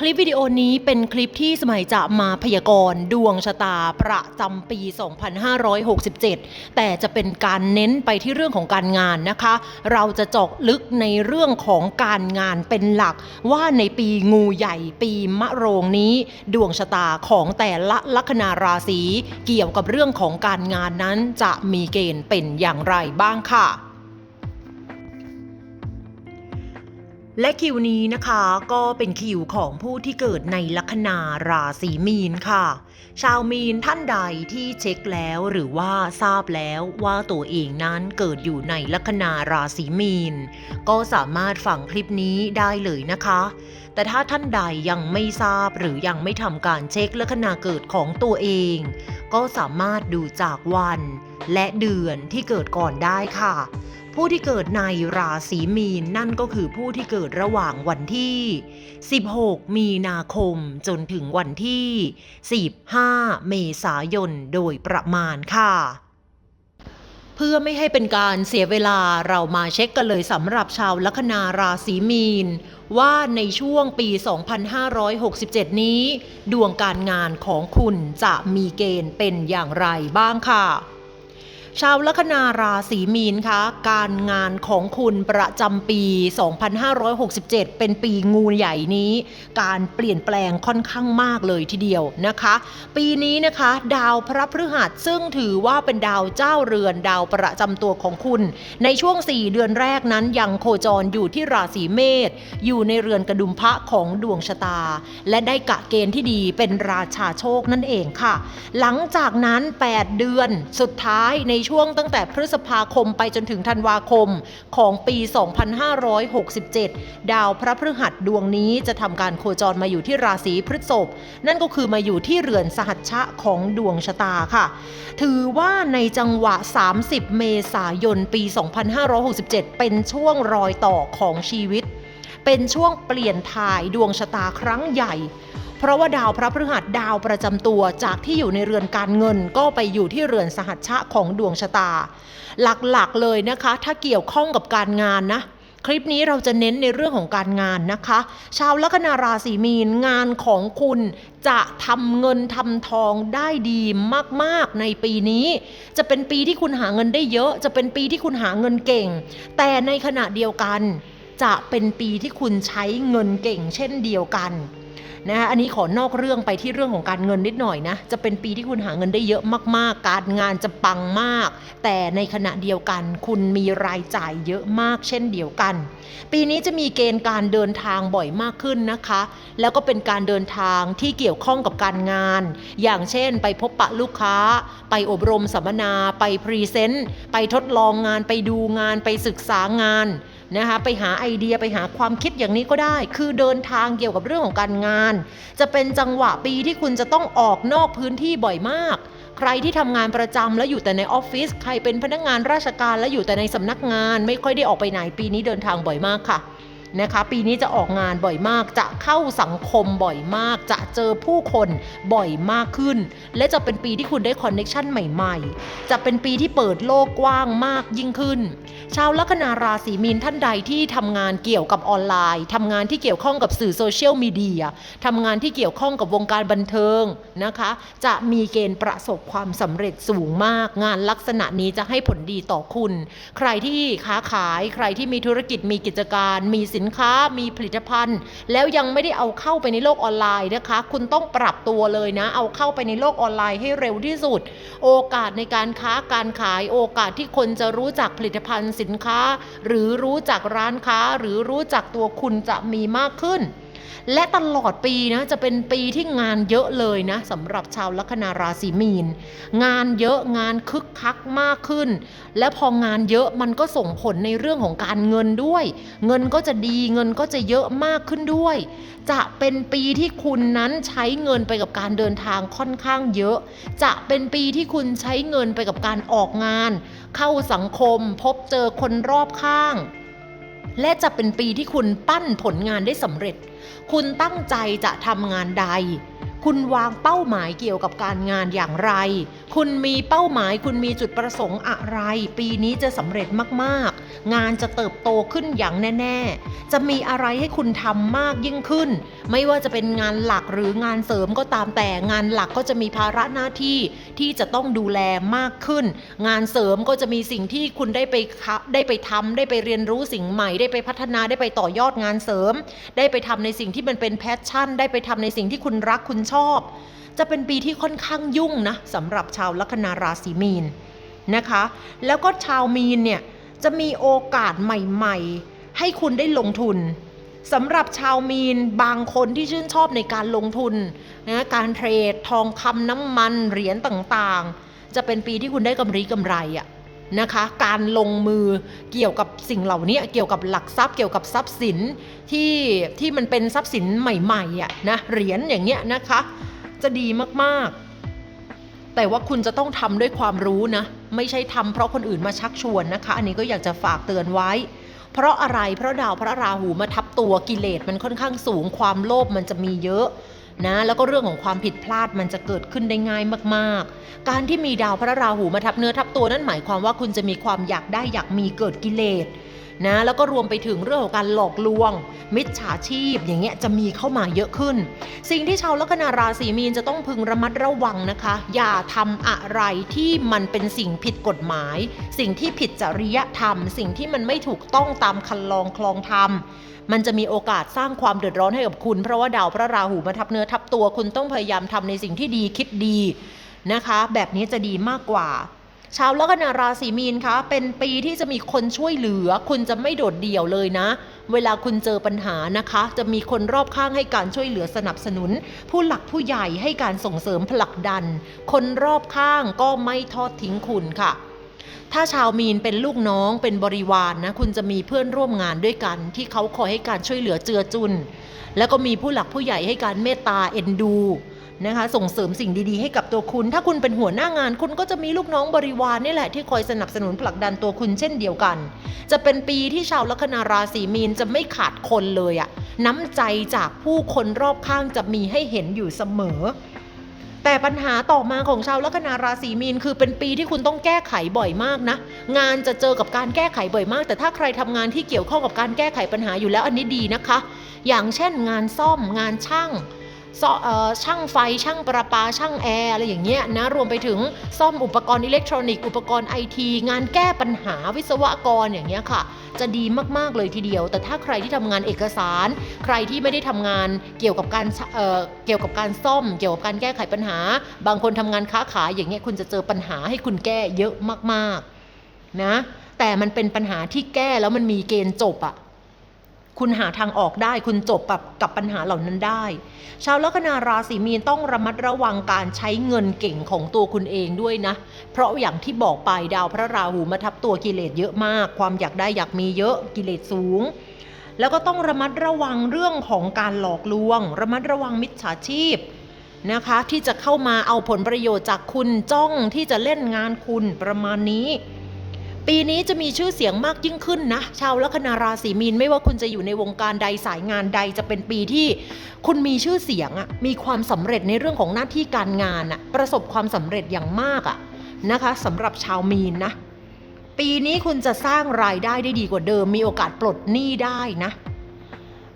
คลิปวิดีโอนี้เป็นคลิปที่สมัยจะมาพยากรณ์ดวงชะตาประจำปี 2567 แต่จะเป็นการเน้นไปที่เรื่องของการงานนะคะ เราจะเจาะลึกในเรื่องของการงานเป็นหลัก ว่าในปีงูใหญ่ปีมะโรงนี้ ดวงชะตาของแต่ละลัคนาราศีเกี่ยวกับเรื่องของการงานนั้นจะมีเกณฑ์เป็นอย่างไรบ้างค่ะ และคิวนี้นะคะก็เป็นคิวของผู้ที่เกิดในลัคนาราศีมีนค่ะ ชาวมีนท่านใดที่เช็คแล้วหรือว่าทราบแล้วว่าตัวเองนั้นเกิดอยู่ในลัคนาราศีมีน ก็สามารถฟังคลิปนี้ได้เลยนะคะ แต่ถ้าท่านใดยังไม่ทราบหรือยังไม่ทำการเช็คลัคนาเกิดของตัวเอง ก็สามารถดูจากวันและเดือนที่เกิดก่อนได้ค่ะ ผู้ที่เกิดในราศีมีนนั่นก็คือผู้ที่เกิดระหว่างวันที่ 16 มีนาคมจนถึงวันที่ 15 เมษายนโดยประมาณค่ะเพื่อไม่ให้เป็นการเสียเวลาเรามาเช็คกันเลยสำหรับชาวลัคนาราศีมีน ว่าในช่วงปี 2567 นี้ ดวงการงานของคุณจะมีเกณฑ์เป็นอย่างไรบ้างค่ะ ชาวลัคนาราศีมีนคะการงานของคุณประจำปี 2567 เป็นปีงูใหญ่นี้ การเปลี่ยนแปลงค่อนข้างมากเลยทีเดียวนะคะ ปีนี้นะคะ ดาวพระพฤหัสซึ่งถือว่าเป็นดาวเจ้าเรือนดาวประจำตัวของคุณ ในช่วง 4 เดือนแรกนั้นยังโคจรอยู่ที่ราศีเมษอยู่ในเรือนกระดุมพระของดวงชะตา และได้กะเกณฑ์ที่ดีเป็นราชาโชคนั่นเองค่ะ หลังจากนั้น 8 เดือนสุดท้ายในช่วงตั้งแต่พฤษภาคมไปจนถึงธันวาคมของปี 2567 ดาวพระพฤหัสดวงนี้จะทำการโคจรมาอยู่ที่ราศีพฤษภนั่นก็คือมาอยู่ที่เรือนสหัชชะของดวงชะตาค่ะ ถือว่าในจังหวะ 30 เมษายนปี 2567 เป็นช่วงรอยต่อของชีวิต เป็นช่วงเปลี่ยนถ่ายดวงชะตาครั้งใหญ่ เพราะว่าดาวพระพฤหัสดาวประจำตัวจากที่อยู่ในเรือนการเงิน ก็ไปอยู่ที่เรือนสหัชชะของดวงชะตา หลักๆเลยนะคะ ถ้าเกี่ยวข้องกับการงานนะคลิปนี้เราจะเน้นในเรื่องของการงานนะคะ ชาวลัคนาราศีมีนงานของคุณจะทำเงินทำทองได้ดีมากๆในปีนี้ จะเป็นปีที่คุณหาเงินได้เยอะ จะเป็นปีที่คุณหาเงินเก่ง แต่ในขณะเดียวกัน จะเป็นปีที่คุณใช้เงินเก่ง เช่นเดียวกัน นะอันนี้ขอนอกเรื่องไปที่เรื่องของการเงินนิดหน่อยนะ จะเป็นปีที่คุณหาเงินได้เยอะมากๆ การงานจะปังมาก แต่ในขณะเดียวกัน คุณมีรายจ่ายเยอะมากเช่นเดียวกัน ปีนี้จะมีเกณฑ์การเดินทางบ่อยมากขึ้นนะคะ แล้วก็เป็นการเดินทางที่เกี่ยวข้องกับการงาน อย่างเช่น ไปพบปะลูกค้า ไปอบรมสัมมนา ไปพรีเซนต์ ไปทดลองงาน ไปดูงาน ไปศึกษางาน นะคะไปหาไอเดียไปหาความคิดอย่างนี้ก็ได้ คือเดินทางเกี่ยวกับเรื่องของการงาน จะเป็นจังหวะปีที่คุณจะต้องออกนอกพื้นที่บ่อยมาก ใครที่ทำงานประจำแล้วอยู่แต่ในออฟฟิศใครเป็นพนักงานราชการแล้วอยู่แต่ในสำนักงาน ไม่ค่อยได้ออกไปไหนปีนี้เดินทางบ่อยมากค่ะ นะคะ ปีนี้จะออกงานบ่อยมาก จะเข้าสังคมบ่อยมาก จะเจอผู้คนบ่อยมากขึ้น และจะเป็นปีที่คุณได้คอนเน็ชันใหม่ๆ จะเป็นปีที่เปิดโลกกว้างมากยิ่งขึ้น ชาวลัคนาราศีมีนท่านใดที่ทำงานเกี่ยวกับออนไลน์ทำงานที่เกี่ยวข้องกับสื่อโซเชียลมีเดียทำงานที่เกี่ยวข้องกับวงการบันเทิงนะคะ จะมีเกณฑ์ประสบความสำเร็จสูงมาก งานลักษณะนี้จะให้ผลดีต่อคุณ ใครที่ค้าขาย ใครที่มีธุรกิจมีกิจการมีสินค้ามีผลิตภัณฑ์ แล้วยังไม่ได้เอาเข้าไปในโลกออนไลน์นะคะ คุณต้องปรับตัวเลยนะ เอาเข้าไปในโลกออนไลน์ให้เร็วที่สุด โอกาสในการค้าการขายโอกาสที่คนจะรู้จักผลิตภัณฑ์สินค้า หรือรู้จักร้านค้าหรือรู้จักตัวคุณจะมีมากขึ้น และตลอดปีนะจะเป็นปีที่งานเยอะเลยนะสำหรับชาวลัคนาราศีมีน งานเยอะงานคึกคักมากขึ้น และพองานเยอะมันก็ส่งผลในเรื่องของการเงินด้วย เงินก็จะดีเงินก็จะเยอะมากขึ้นด้วย จะเป็นปีที่คุณนั้นใช้เงินไปกับการเดินทางค่อนข้างเยอะ จะเป็นปีที่คุณใช้เงินไปกับการออกงาน เข้าสังคมพบเจอคนรอบข้าง และจะเป็นปีที่คุณปั้นผลงานได้สำเร็จ คุณตั้งใจจะทำงานใด คุณวางเป้าหมายเกี่ยวกับการงานอย่างไร คุณมีเป้าหมาย คุณมีจุดประสงค์อะไร ปีนี้จะสำเร็จมากๆ งานจะเติบโตขึ้นอย่างแน่ ๆ จะมีอะไรให้คุณทำมากยิ่งขึ้น ไม่ว่าจะเป็นงานหลักหรืองานเสริมก็ตามแต่งานหลักก็จะมีภาระหน้าที่ที่จะต้องดูแลมากขึ้น งานเสริมก็จะมีสิ่งที่คุณได้ไปได้ไปทำได้ไปเรียนรู้สิ่งใหม่ ได้ไปพัฒนาได้ไปต่อยอดงานเสริม ได้ไปทำในสิ่งที่มันเป็นแพชชั่น ได้ไปทำในสิ่งที่คุณรักคุณชอบ จะเป็นปีที่ค่อนข้างยุ่งนะสำหรับชาวลัคนาราศีมีนนะคะ แล้วก็ชาวมีนเนี่ยจะมีโอกาสใหม่ๆ ให้คุณได้ลงทุนสำหรับชาวมีนบางคนที่ชื่นชอบในการลงทุนนะการเทรดทองคำน้ำมันเหรียญต่างๆ จะเป็นปีที่คุณได้กำไรกำไรอะนะคะ การลงมือเกี่ยวกับสิ่งเหล่านี้เกี่ยวกับหลักทรัพย์เกี่ยวกับทรัพย์สินที่ที่มันเป็นทรัพย์สินใหม่ๆอะนะเหรียญอย่างเงี้ยนะคะ จะดีมากๆ แต่ว่าคุณจะต้องทำด้วยความรู้นะ ไม่ใช่ทำเพราะคนอื่นมาชักชวนนะคะ อันนี้ก็อยากจะฝากเตือนไว้ เพราะอะไรเพราะดาวพระราหูมาทับตัวกิเลสมันค่อนข้างสูงความโลภมันจะมีเยอะนะแล้วก็เรื่องของความผิดพลาดมันจะเกิดขึ้นได้ง่ายมากๆ การที่มีดาวพระราหูมาทับเนื้อทับตัวนั่นหมายความว่าคุณจะมีความอยากได้อยากมีเกิดกิเลสนะแล้วก็รวมไปถึงเรื่องของการหลอกลวง มิจฉาชีพ อย่างเงี้ยจะมีเข้ามาเยอะขึ้น สิ่งที่ชาวลัคนาราศีมีนจะต้องพึงระมัดระวังนะคะ อย่าทำอะไรที่มันเป็นสิ่งผิดกฎหมาย สิ่งที่ผิดจริยธรรม สิ่งที่มันไม่ถูกต้องตามคันลองคลองธรรมมันจะมีโอกาสสร้างความเดือดร้อนให้กับคุณ เพราะว่าดาวพระราหูมาทับเนื้อทับตัวคุณต้องพยายามทำในสิ่งที่ดีคิดดีนะคะ แบบนี้จะดีมากกว่า ชาวลัคนาราศีมีนคะเป็นปีที่จะมีคนช่วยเหลือ คุณจะไม่โดดเดี่ยวเลยนะ เวลาคุณเจอปัญหานะคะ จะมีคนรอบข้างให้การช่วยเหลือสนับสนุน ผู้หลักผู้ใหญ่ให้การส่งเสริมผลักดัน คนรอบข้างก็ไม่ทอดทิ้งคุณค่ะถ้าชาวมีนเป็นลูกน้องเป็นบริวารนนะคุณจะมีเพื่อนร่วมงานด้วยกัน ที่เขาคอยให้การช่วยเหลือเจือจุน แล้วก็มีผู้หลักผู้ใหญ่ให้การเมตตาเอ็นดู นะคะส่งเสริมสิ่งดีๆให้กับตัวคุณ ถ้าคุณเป็นหัวหน้างาน คุณก็จะมีลูกน้องบริวารนี่แหละที่คอยสนับสนุนผลักดันตัวคุณเช่นเดียวกัน จะเป็นปีที่ชาวลัคนาราศีมีนจะไม่ขาดคนเลยอะน้ำใจจากผู้คนรอบข้างจะมีให้เห็นอยู่เสมอ แต่ปัญหาต่อมาของชาวลัคนาราศีมีนคือเป็นปีที่คุณต้องแก้ไขบ่อยมากนะ งานจะเจอกับการแก้ไขบ่อยมาก แต่ถ้าใครทำงานที่เกี่ยวข้องกับการแก้ไขปัญหาอยู่แล้วอันนี้ดีนะคะ อย่างเช่น งานซ่อมงานช่าง ช่างไฟช่างประปาช่างแอร์อะไรอย่างเงี้ยนะรวมไปถึงซ่อมอุปกรณ์อิเล็กทรอนิกส์อุปกรณ์ไอทีงานแก้ปัญหาวิศวกรอย่างเงี้ยค่ะ จะดีมากๆเลยทีเดียว แต่ถ้าใครที่ทำงานเอกสาร ใครที่ไม่ได้ทำงานเกี่ยวกับการเเกี่ยวกับการซ่อม เกี่ยวกับการแก้ไขปัญหา บางคนทำงานค้าขายอย่างเงี้ยคุณจะเจอปัญหาให้คุณแก้เยอะมากๆนะแต่มันเป็นปัญหาที่แก้แล้วมันมีเกณฑ์จบอะ คุณหาทางออกได้คุณจบกับกับปัญหาเหล่านั้นได้ ชาวลัคนาราศีมีนต้องระมัดระวังการใช้เงินเก่งของตัวคุณเองด้วยนะ เพราะอย่างที่บอกไปดาวพระราหูมาทับตัวกิเลสเยอะมาก ความอยากได้อยากมีเยอะกิเลสสูง แล้วก็ต้องระมัดระวังเรื่องของการหลอกลวง ระมัดระวังมิจฉาชีพนะคะ ที่จะเข้ามาเอาผลประโยชน์จากคุณจ้องที่จะเล่นงานคุณประมาณนี้ ปีนี้จะมีชื่อเสียงมากยิ่งขึ้นนะ ชาวลัคนาราศีมีนไม่ว่าคุณจะอยู่ในวงการใดสายงานใดจะเป็นปีที่ คุณมีชื่อเสียงอะมีความสำเร็จในเรื่องของหน้าที่การงานอะประสบความสำเร็จอย่างมากอะนะคะสำหรับชาวมีนนะ ปีนี้คุณจะสร้างรายได้ได้ดีกว่าเดิม มีโอกาสปลดหนี้ได้นะ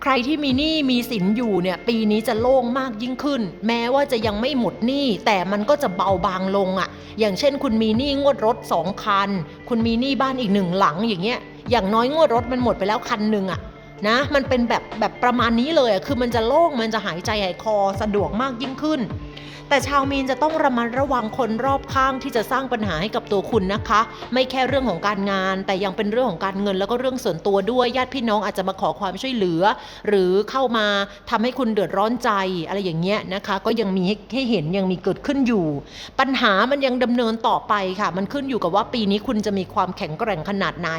ใครที่มีหนี้มีสินอยู่เนี่ยปีนี้จะโล่งมากยิ่งขึ้น แม้ว่าจะยังไม่หมดหนี้แต่มันก็จะเบาบางลงอะ่ะ อย่างเช่น คุณมีหนี้งวดรถสองคัน คุณมีหนี้บ้านอีกหนึ่งหลังอย่างเงี้ยอย่างน้อยงวดรถมันหมดไปแล้วคันหนึ่งอะ่ะนะมันเป็นแบบแบบประมาณนี้เลยอะคือมันจะโล่งมันจะหายใจหายคอสะดวกมากยิ่งขึ้น แต่ชาวมีนจะต้องระมัดระวังคนรอบข้างที่จะสร้างปัญหาให้กับตัวคุณนะคะ ไม่แค่เรื่องของการงาน แต่ยังเป็นเรื่องของการเงินแล้วก็เรื่องส่วนตัวด้วยญาติพี่น้องอาจจะมาขอความช่วยเหลือ หรือเข้ามาทำให้คุณเดือดร้อนใจอะไรอย่างเงี้ยนะคะ ก็ยังมีให้เห็นยังมีเกิดขึ้นอยู่ ปัญหามันยังดำเนินต่อไปค่ะ มันขึ้นอยู่กับว่าปีนี้คุณจะมีความแข็งแกร่งขนาดไหน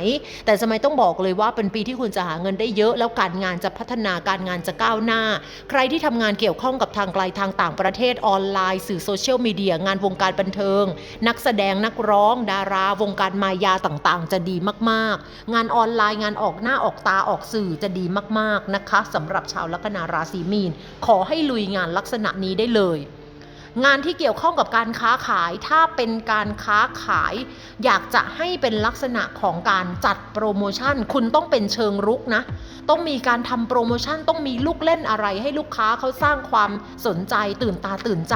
แต่สมัยต้องบอกเลยว่าเป็นปีที่คุณจะหาเงินได้เยอะ แล้วการงานจะพัฒนาการงานจะก้าวหน้า ใครที่ทำงานเกี่ยวข้องกับทางไกลทางต่างประเทศออนไลน์สื่อโซเชียลมีเดียงานวงการบันเทิง นักแสดงนักร้อง ดาราวงการมายาต่างๆ จะดีมากๆ งานออนไลน์งานออกหน้าออกตาออกสื่อจะดีมากๆนะคะสำหรับชาวลัคนาราศีมีน ขอให้ลุยงานลักษณะนี้ได้เลย งานที่เกี่ยวข้องกับการค้าขาย ถ้าเป็นการค้าขาย อยากจะให้เป็นลักษณะของการจัดโปรโมชั่น คุณต้องเป็นเชิงรุกนะ ต้องมีการทำโปรโมชั่น ต้องมีลูกเล่นอะไร ให้ลูกค้าเขาสร้างความสนใจตื่นตาตื่นใจ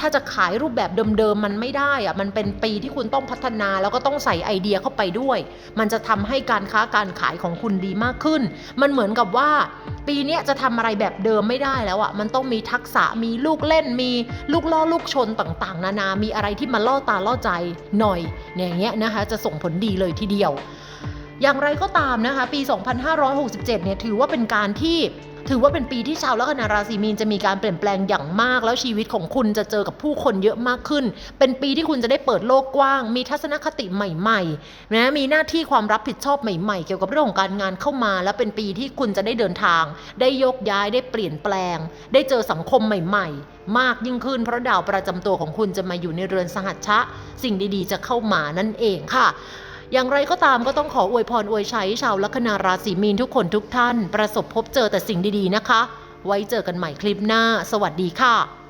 ถ้าจะขายรูปแบบเดิมๆมันไม่ได้อะมันเป็นปีที่คุณต้องพัฒนาแล้วก็ต้องใส่ไอเดียเข้าไปด้วย มันจะทำให้การค้าการขายของคุณดีมากขึ้น มันเหมือนกับว่า ปีนี้จะทำอะไรแบบเดิมไม่ได้แล้วอะมันต้องมีทักษะมีลูกเล่นมีลูกล่อลูกชนต่างๆ นานา มีอะไรที่มาล่อตาล่อใจหน่อยเนี่ยอย่างเงี้ยนะคะจะส่งผลดีเลยทีเดียว อย่างไรก็ตามนะคะ ปี 2567 เนี่ยถือว่าเป็นการที่ ถือว่าเป็นปีที่ชาวลัคนาราศีมีนจะมีการเปลี่ยนแปลงอย่างมาก แล้วชีวิตของคุณจะเจอกับผู้คนเยอะมากขึ้น เป็นปีที่คุณจะได้เปิดโลกกว้าง มีทัศนคติใหม่ๆนะมีหน้าที่ความรับผิดชอบใหม่ๆ เกี่ยวกับเรื่องของการงานเข้ามา และเป็นปีที่คุณจะได้เดินทาง ได้ยกย้ายได้เปลี่ยนแปลง ได้เจอสังคมใหม่ ๆมากยิ่งขึ้นเพราะดาวประจำตัวของคุณจะมาอยู่ในเรือนสหัชชะ สิ่งดีๆ จะเข้ามานั่นเองค่ะ อย่างไรก็ตามก็ต้องขออวยพรอวยชัยให้ชาวลัคนาราศีมีนทุกคนทุกท่าน ประสบพบเจอแต่สิ่งดีๆนะคะ ไว้เจอกันใหม่คลิปหน้า สวัสดีค่ะ